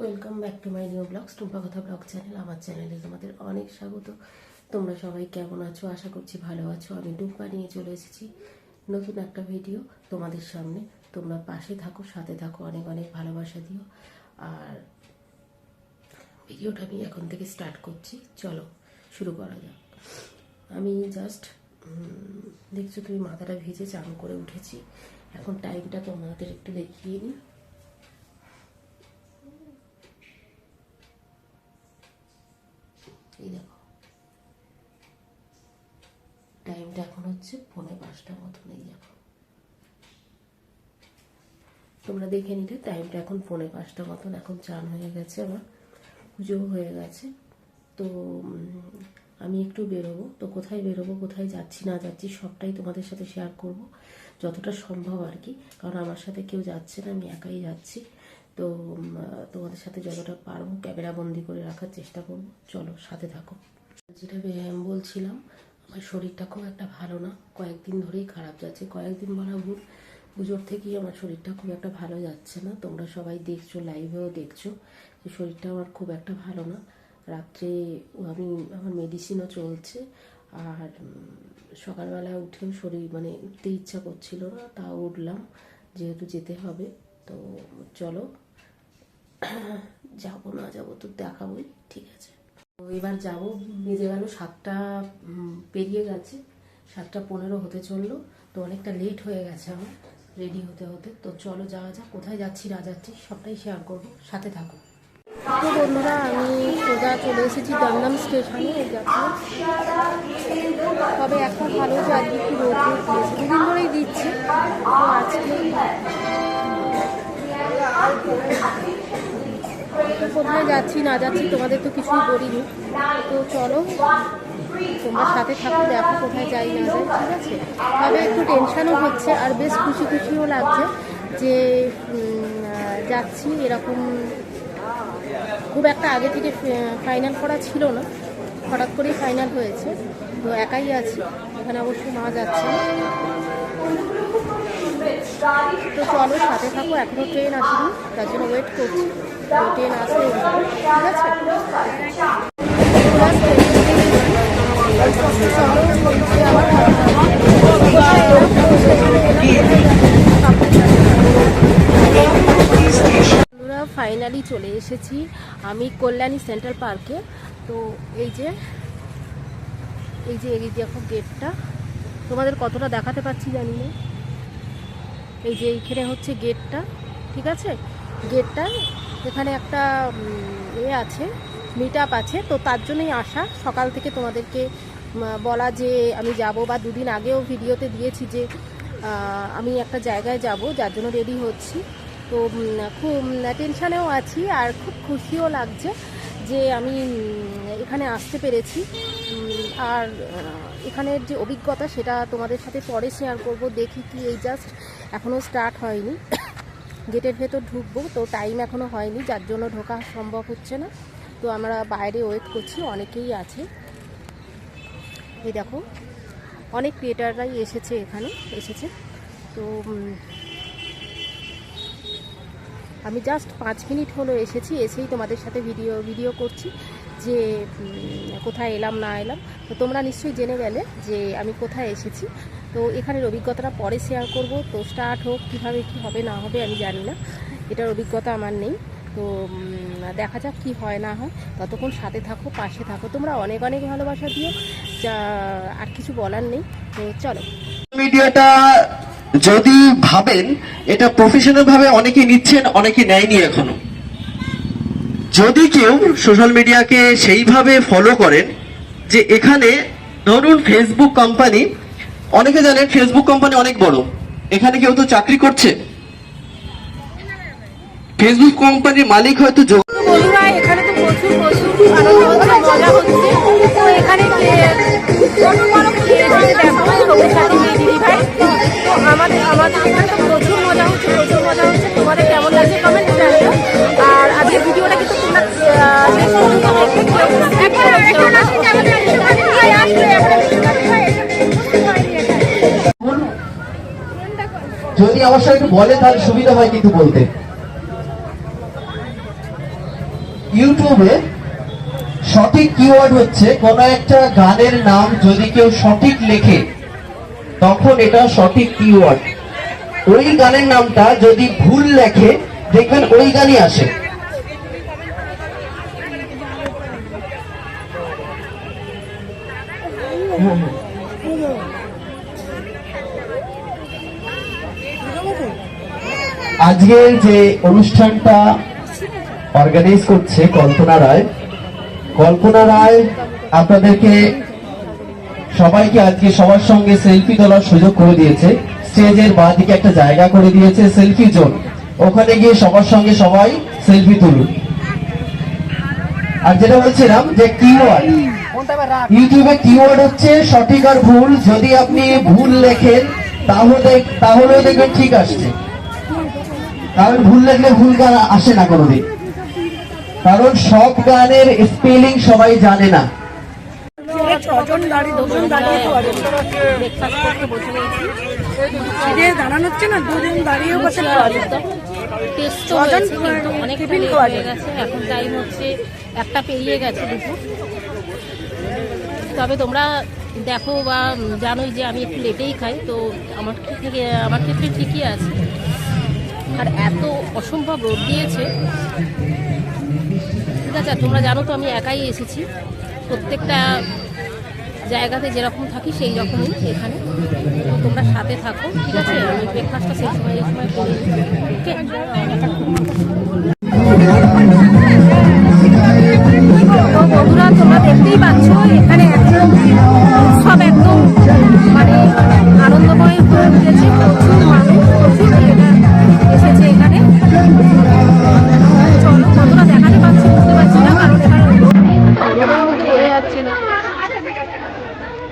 Welcome back to my new blogs Tumpa কথা blog channel আমার চ্যানেলে তোমাদের অনেক স্বাগত। তোমরা সবাই কেমন আছো? আশা করছি ভালো আছো। আমি টুম্পা নিয়ে চলে এসেছি নতুন একটা ভিডিও তোমাদের সামনে। তোমরা পাশে থাকো, সাথে থাকো, অনেক অনেক ভালোবাসা দিও। আর ভিডিওটা আমি এখন থেকে স্টার্ট করছি। চলো, শুরু করা যাক। আমি জাস্ট দেখছ তুমি মাথাটা ভিজে চান করে উঠেছি। এখন টাইমটা তোমাদের একটু দেখিয়ে নিই এই দেখো টাইমটা এখন হচ্ছে পৌনে পাঁচটা মতন এই দেখো। তোমরা দেখে নিলে টাইমটা এখন পৌনে পাঁচটা মতন, এখন চান হয়ে গেছে আমার পুজো হয়ে গেছে। তো আমি একটু বেরোবো। তো কোথায় বেরোবো, কোথায় যাচ্ছি, না যাচ্ছি সবটাই তোমাদের সাথে শেয়ার করব, যতটা সম্ভব আর কি। কারণ আমার সাথে কেউ যাচ্ছে না, আমি একাই যাচ্ছি। তো তোমাদের সাথে যতটা পারব ক্যামেরা বন্দি করে রাখার চেষ্টা করব। চলো, সাথে থাকো। যেটা বলছিলাম, আমার শরীরটা খুব একটা ভালো না। কয়েকদিন ধরেই খারাপ যাচ্ছে। কয়েকদিন বলা ভুল, পুজোর থেকেই আমার শরীরটা খুব একটা ভালো যাচ্ছে না। তোমরা সবাই দেখছ লাইভেও দেখছ যে শরীরটা আমার খুব একটা ভালো না। রাত্রে আমি, আমার মেডিসিনও চলছে। আর সকালবেলা উঠেও শরীর মানে উঠতে ইচ্ছা করছিল না, তাও উঠলাম। যেহেতু যেতে হবে, তো চলো। যাব না যাব তো দেখাবোই, ঠিক আছে। তো এবার যাব, বেজে গেল সাতটা পেরিয়ে গেছে, সাতটা পনেরো হতে চলল, তো অনেকটা লেট হয়ে গেছে আমার রেডি হতে হতে। তো চলো যাওয়া যাক, কোথায় যাচ্ছি না যাচ্ছি সবটাই শেয়ার করব, সাথে থাকো। বন্ধুরা, আমি সোজা চলে এসেছি দমদম স্টেশনে তবে এখন ভালো যে একটু রোদ দুদিন ধরেই দিচ্ছে, তো আজকে কোথায় যাচ্ছি, না যাচ্ছি তোমাদের তো কিছুই বলিনি। তো চলো, তোমার সাথে থাকো, দেখো কোথায় যাই না যাই, ঠিক আছে? তবে একটু টেনশানও হচ্ছে, আর বেশ খুশি খুশিও লাগছে যে যাচ্ছি এরকম, খুব একটা আগে থেকে ফাইনাল করা ছিল না। হঠাৎ করেই ফাইনাল হয়েছে। তো একাই আছি, এখানে অবশ্য মা যাচ্ছে। তো চলো, সাথে থাকো এখনও ট্রেন আসেনি, তার জন্য ওয়েট করছি। ট্রেন আসলে ঠিক আছে। ফাইনালি চলে এসেছি আমি কল্যাণী সেন্ট্রাল পার্কে তো এই যে এই যে এই দেখো গেটটা তোমাদের কতটা দেখাতে পাচ্ছি জানি না। এই যে এইখানে হচ্ছে গেটটা ঠিক আছে? গেটটা, এখানে একটা এ আছে মিট আছে, তো তার জন্যই আসা। সকাল থেকে তোমাদেরকে বলা যে আমি যাব বা দুদিন আগেও ভিডিওতে দিয়েছি যে আমি একটা জায়গায় যাব, যার জন্য রেডি হচ্ছি। তো খুব টেনশানেও আছি আর খুব খুশিও লাগছে যে আমি এখানে আসতে পেরেছি। আর এখানের যে অভিজ্ঞতা সেটা তোমাদের সাথে পরে শেয়ার করব। দেখি কি এই জাস্ট এখনও স্টার্ট হয়নি। গেটের ভেতর ঢুকবো, তো টাইম এখনও হয়নি, যার জন্য ঢোকা সম্ভব হচ্ছে না। তো আমরা বাইরে ওয়েট করছি, অনেকেই আছে। এই দেখো, অনেক ক্রিয়েটাররাই এসেছে এখানে, এসেছে। তো আমি জাস্ট পাঁচ মিনিট হলো এসেছি, এসেই তোমাদের সাথে ভিডিও ভিডিও করছি যে কোথায় এলাম, না এলাম। তো তোমরা নিশ্চয়ই জেনে গেলে যে আমি কোথায় এসেছি। তো এখানের অভিজ্ঞতাটা পরে শেয়ার করব। তো স্টার্ট হোক, কীভাবে কী হবে, না হবে, আমি জানি না। এটার অভিজ্ঞতা আমার নেই। তো দেখা যাক কি হয়, না হয়। ততক্ষণ সাথে থাকো, পাশে থাকো। তোমরা অনেক অনেক ভালোবাসা দিও। যা, আর কিছু বলার নেই। তো চলো। মিডিয়াটা যদি ভাবেন, এটা প্রফেশনাল ভাবে অনেকে নিচ্ছেন অনেকে নেয়নি এখনও। যদি কেউ সোশ্যাল মিডিয়াকে সেইভাবে ফলো করেন, যে এখানে, ধরুন ফেসবুক কোম্পানি অনেকে জানেন ফেসবুক কোম্পানি অনেক বড়। এখানে কেউ তো চাকরি করছে। ফেসবুক কোম্পানির মালিক হয়তো যোগ এখানে অবশ্যই একটু বলে, তাহলে সুবিধা হয় কিন্তু বলতে। ইউটিউবে সঠিক কিওয়ার্ড হচ্ছে কোন একটা গানের নাম যদি কেউ সঠিক লেখে, তখন এটা সঠিক কিওয়ার্ড ওই গানের নামটা যদি ভুল লেখে, দেখবেন ওই গানই আসে। আজকের যে অনুষ্ঠানটা অর্গানাইজ করছে কল্পনা রায় কল্পনা রায় আপনাদেরকে সবাইকে আজকে সবার সঙ্গে সেলফি তোলার সুযোগ করে দিয়েছে। স্টেজের বাঁ দিকে একটা জায়গা করে দিয়েছে সেলফি জোন ওখানে গিয়ে সবার সঙ্গে সবাই সেলফি তুলুন। আর যেটা বলছিলাম যে কিওয়ার্ড ইউটিউবে কিওয়ার্ড হচ্ছে সঠিক আর ভুল। যদি আপনি ভুল লেখেন, তাহলে তাহলেও দেখবেন ঠিক আসছে। কারণ ভুল লেখলে ভুল গান আসে না কোনোদিন। কারণ সব গানের স্পেলিং সবাই জানে না। ছজন দাঁড়িয়ে দুজন দাঁড়িয়ে ব্রেকফাস্ট করতে বসে রয়েছি যে দাঁড়ানো হচ্ছে না দুজন দাঁড়িয়েও বসে খাওয়া যেত টেস্ট হয়েছে কিন্তু টিফিন খাওয়া গেছে এখন টাইম হচ্ছে একটা পেরিয়ে গেছে দুপুর। তবে তোমরা দেখো বা জানোই যে আমি একটু লেটেই খাই তো আমার থেকে আমার ক্ষেত্রে ঠিকই আছে। আর এত অসম্ভব রোদ দিয়েছে। ঠিক আছে তোমরা জানো তো আমি একাই এসেছি। প্রত্যেকটা জায়গাতে যেরকম থাকি সেই রকমই এখানে। তোমরা সাথে থাকো, ঠিক আছে? আমি ব্রেকফাস্টটা সেই সময় এই সময় করি। ওকে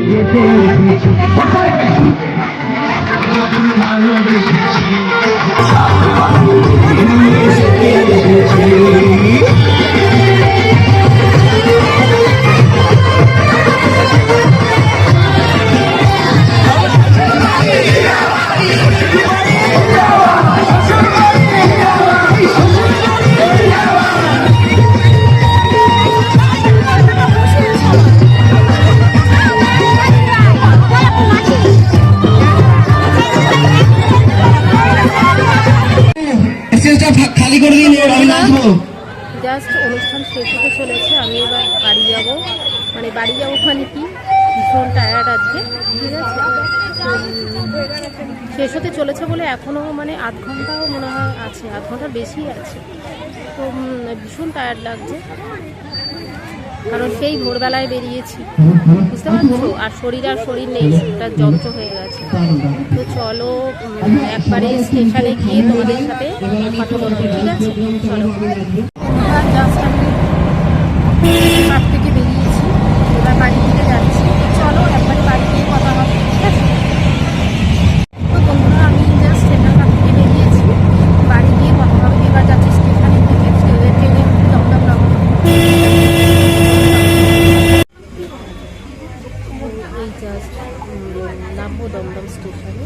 স্টেজটা জাস্ট অনুষ্ঠান শেষ হতে চলেছে, আমি এবার বাড়ি যাব। মানে বাড়ি যাব মানে কি? ভীষণ টায়ার্ড আজকে, ঠিক আছে? শেষ হতে চলেছে বলে এখনও মানে আধ ঘন্টাও মনে হয় আছে, আধ ঘণ্টার বেশি আছে। তো ভীষণ টায়ার্ড লাগছে। কারণ সেই ভোরবেলায় বেরিয়েছি। বুঝতে পারছ? আর শরীর আর শরীর নেই, সেটা যন্ত্র হয়ে গেছে। চলো একবারে স্টেশনে গিয়ে তোমাদের সাথে কথা বলব ঠিক আছে? চলো। এবার থেকে বেরিয়েছি? এবার বাড়ি দিকে যাচ্ছি চলো একবারে বাড়ি গিয়ে কথা হবে ঠিক আছে তো বন্ধুরা আমি জাস্ট সেন্ট্রাল পার্ক থেকে বেরিয়েছি বাড়ি গিয়ে কথা হবে এবার যাচ্ছি স্টেশনে থেকে ট্রেনে ট্রেনে উঠে দমদম নামবো এই জাস্ট নামবো দমদম স্টেশনে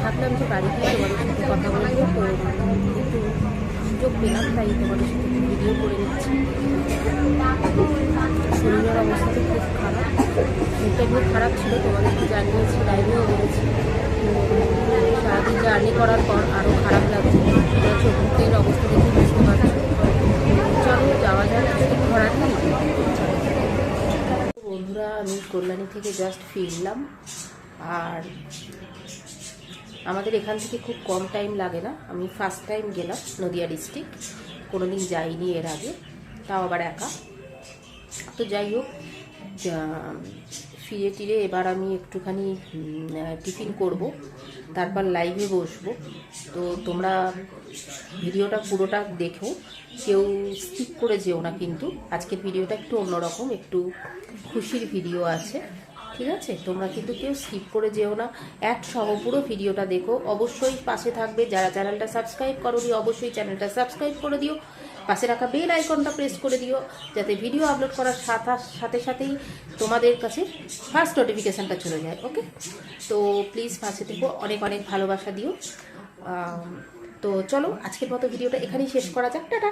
ভাবলাম যে বাড়ি গিয়ে তোমাদের সাথে কথা বলব একটু সুযোগ পেলাম তাই তোমাদের সাথে ভিডিও করে নিচ্ছি শরীরের অবস্থা তো খুব খারাপ খুব খারাপ ছিল তোমাদেরকে জানিয়েছি লাইভেও বলেছি সারাদিন জার্নি করার পর আরও খারাপ লাগছে চোখের অবস্থা দেখে বুঝতে পারছ চলো যাওয়া যাক নেই বন্ধুরা আমি কল্যাণী থেকে জাস্ট ফিরলাম আর আমাদের এখান থেকে খুব কম টাইম লাগে না। আমি ফার্স্ট টাইম গেলাম নদিয়া ডিস্ট্রিক্ট কোনোদিন যাইনি এর আগে, তাও আবার একা। তো যাই হোক ফিরে টিরে এবার আমি একটুখানি টিফিন করব। তারপর লাইভে বসবো। তো তোমরা ভিডিওটা পুরোটা দেখো। কেউ স্কিপ করে যেও না কিন্তু। আজকের ভিডিওটা একটু অন্যরকম, একটু খুশির ভিডিও আছে। ঠিক আছে? তোমরা কিন্তু কেউ স্কিপ করে যেও না। অ্যাড সহ পুরো ভিডিওটা দেখো। অবশ্যই পাশে থাকবে। যারা চ্যানেলটা সাবস্ক্রাইব করো করোনি, অবশ্যই চ্যানেলটা সাবস্ক্রাইব করে দিও। পাশে রাখা বেল আইকনটা প্রেস করে দিও, যাতে ভিডিও আপলোড করার সাথে সাথেই তোমাদের কাছে ফার্স্ট নোটিফিকেশানটা চলে যায় ওকে তো প্লিজ পাশে থেকো। অনেক অনেক ভালোবাসা দিও। তো চলো, আজকের মতো ভিডিওটা এখানেই শেষ করা যাক। টাটা!